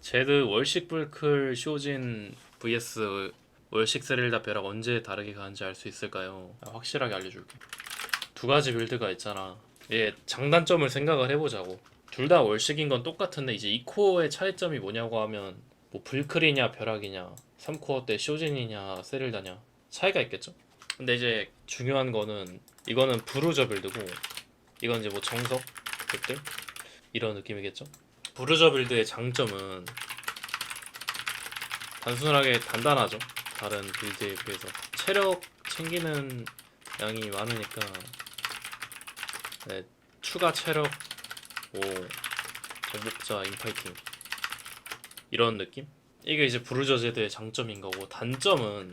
제드 월식 불클 쇼진 vs 월식 세릴다 벼락 언제 다르게 가는지 알 수 있을까요? 아, 확실하게 알려줄게. 두 가지 빌드가 있잖아. 얘 장단점을 생각을 해보자고. 둘 다 월식인 건 똑같은데 이제 2코어의 차이점이 뭐냐고 하면 뭐 불클이냐 벼락이냐 3코어 때 쇼진이냐 세릴다냐 차이가 있겠죠? 근데 이제 중요한 거는 이거는 부르저 빌드고 이건 이제 뭐 정석 그때 이런 느낌이겠죠? 부르저 빌드의 장점은 단순하게 단단하죠. 다른 빌드에 비해서 체력 챙기는 양이 많으니까 네, 추가 체력, 뭐 정복자, 인파이팅 이런 느낌? 이게 이제 부르저 제드의 장점인 거고 단점은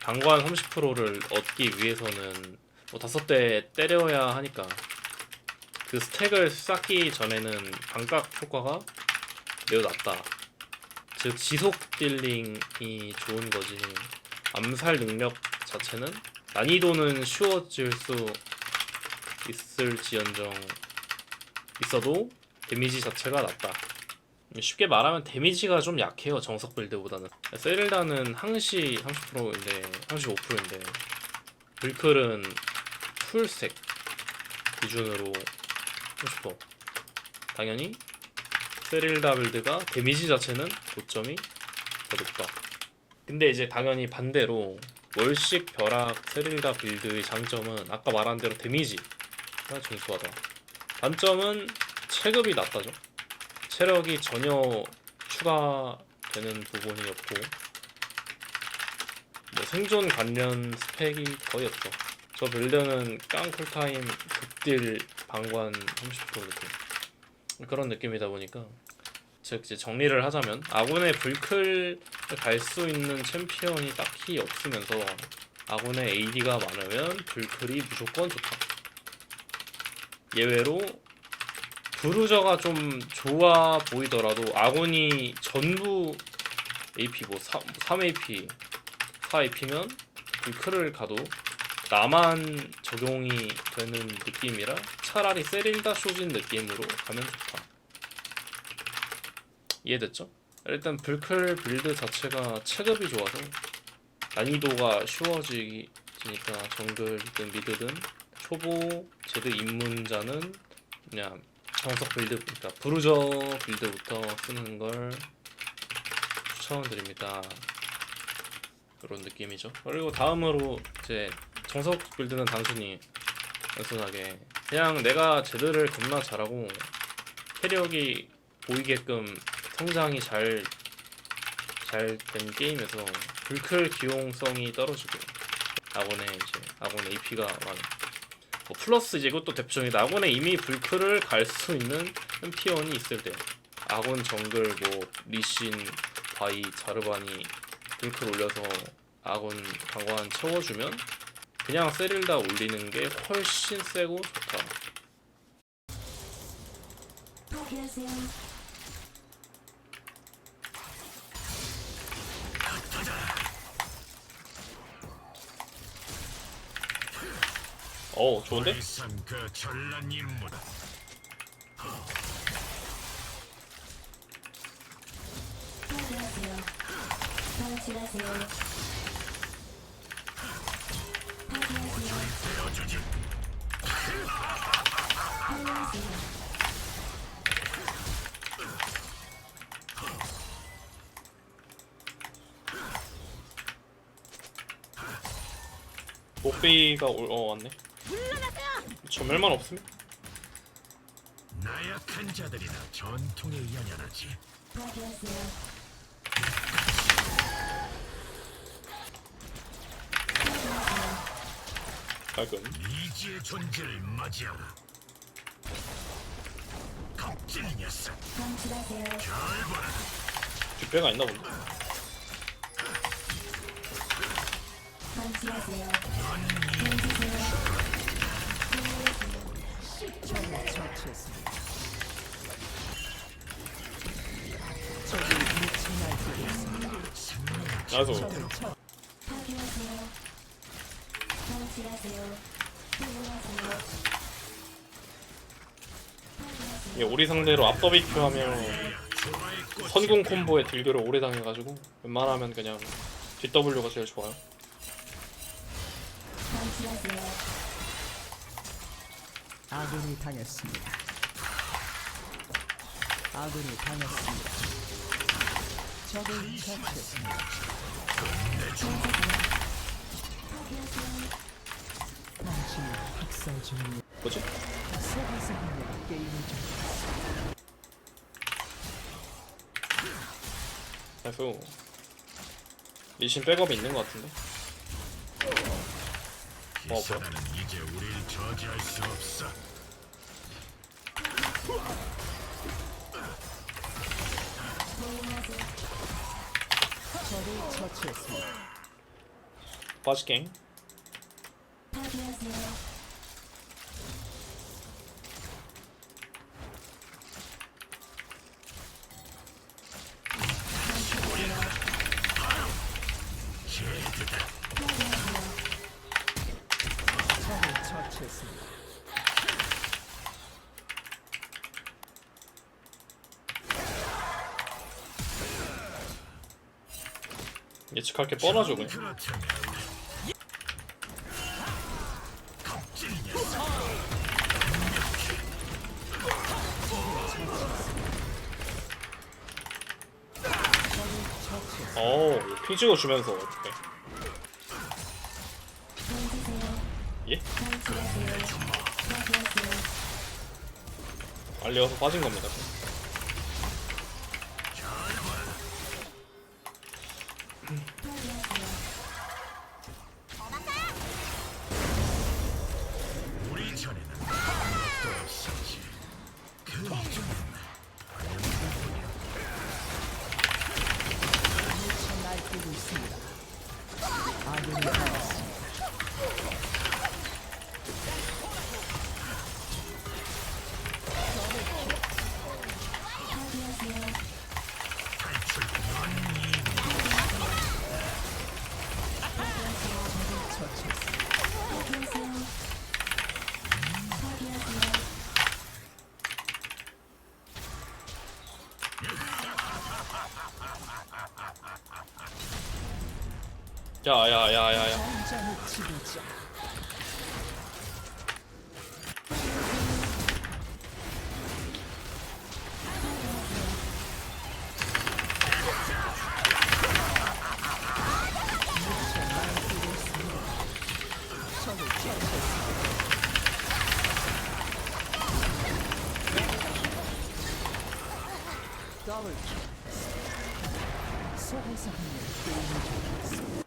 방관 30%를 얻기 위해서는 뭐 다섯 대 때려야 하니까 그 스택을 쌓기 전에는 반각 효과가 매우 낮다. 즉 지속 딜링이 좋은 거지. 암살 능력 자체는 난이도는 쉬워질 수 있을지언정 있어도 데미지 자체가 낮다. 쉽게 말하면 데미지가 좀 약해요 정석 빌드보다는 세릴다는 항시 30%인데 항시 5%인데 불클은 풀색 기준으로 30% 당연히 세릴다 빌드가 데미지 자체는 고점이 더 높다. 근데 이제 당연히 반대로 월식 벼락 세릴다 빌드의 장점은 아까 말한 대로 데미지가 준수하다. 단점은 체급이 낮다죠. 체력이 전혀 추가되는 부분이 없고 뭐 생존 관련 스펙이 거의 없죠 저 빌드는 깡 쿨타임 극딜 방관 30% 느낌 그런 느낌이다 보니까. 즉 이제 정리를 하자면 아군의 불클을 갈수 있는 챔피언이 딱히 없으면서 아군의 AD가 많으면 불클이 무조건 좋다. 예외로 브루저가 좀 좋아 보이더라도 아군이 전부 AP 뭐 3, 3AP 4AP면 불클을 가도 나만 적용이 되는 느낌이라 차라리 세릴다 쇼진 느낌으로 가면 좋다. 이해됐죠? 일단 불클 빌드 자체가 체급이 좋아서 난이도가 쉬워지니까 정글이든 미드든 초보 제드 입문자는 그냥 정석 빌드 그러니까 브루저 빌드부터 쓰는 걸 추천드립니다. 그런 느낌이죠. 그리고 다음으로 이제 정석 빌드는 단순히 단순하게 그냥 내가 제드를 겁나 잘하고 캐력이 보이게끔 성장이 잘 잘 된 게임에서 불클 기용성이 떨어지고 아군의 이제 아군 AP가 많은 뭐 플러스 이제 이것도 대표적이다. 아군에 이미 불클을 갈 수 있는 챔피언이 있을 때 아군 정글 뭐 리신 바이 자르바니 불클 올려서 아군 방관 채워주면 그냥 세릴다 올리는 게 훨씬 세고 좋다. 어 좋은데? 목베이가 올, 어 왔네 전멸만 없으면 나약한 자들이나 전통에 연연하지. 포기하세요. 깔끔 미지의 존재를 맞이하라. 뒷배가 있나 본데. 나서 파괴하세요. 포기하세요. 이게 우리 상대로 앞더비큐 하면 선공 콤보에 딜교를 오래 당해가지고 웬만하면 그냥 DW가 제일 좋아요. 아군이 당했습니다. 아군이 당했습니다. 적을 처치했습니다. 당신이 학살 중입니다. 뭐지? 그래서 리신 백업이 있는 것 같은데. 뭐? 기사단은 이제 우리를 저지할 수 없어. 적을 처치했습니다. 빠지갱. 파괴하세요. 예측할 게 뻔하죠 그냥. 그렇다면 겁쟁이 녀석. 어, 핑 찍어주면서. 던지세요. 예? 알리어서 빠진 겁니다. 야야야야야. 더블 킬. 속에서 하는 게임을 좋아했습니다.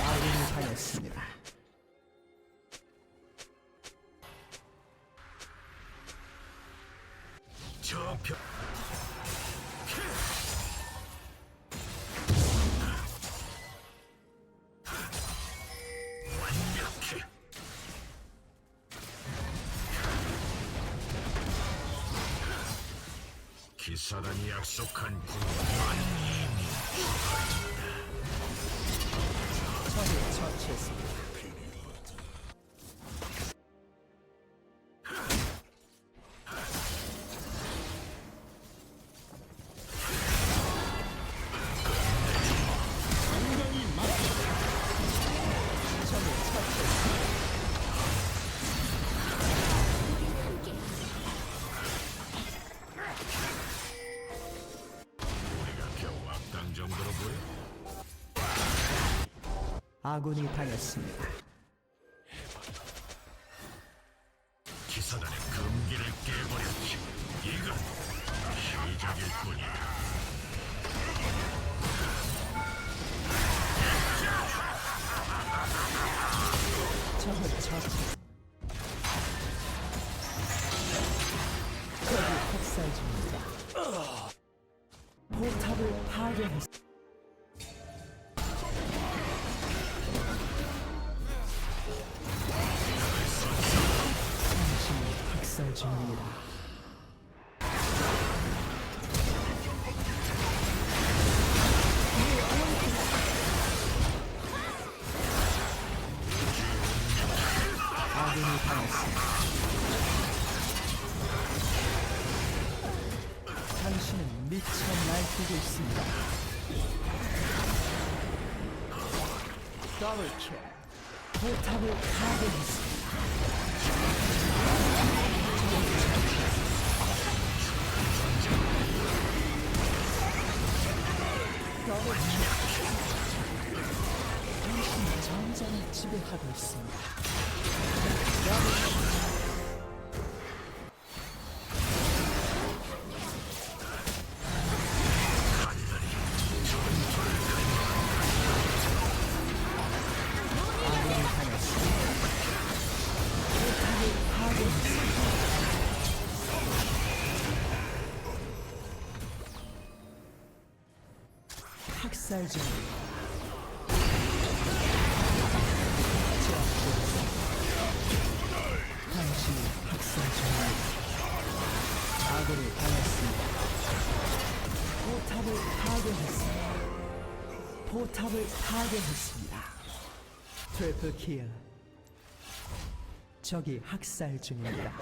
아군이 당했습니다. 기사단이 약속한 구원은 이미 적을 처치했습니다. 아군이 당했습니다. 중입니다. 아군이 당했습니다. 당신은 미쳐 날뛰고 있습니다. 더블 킬. 포탑을 파괴했습니다. 전장을 지배하고 있습니다. 학살 중입니다. 당신이 학살 중입니다. 아군이 당했습니다. 포탑을 파괴했습니다. 트리플 킬. 적이 학살 중입니다.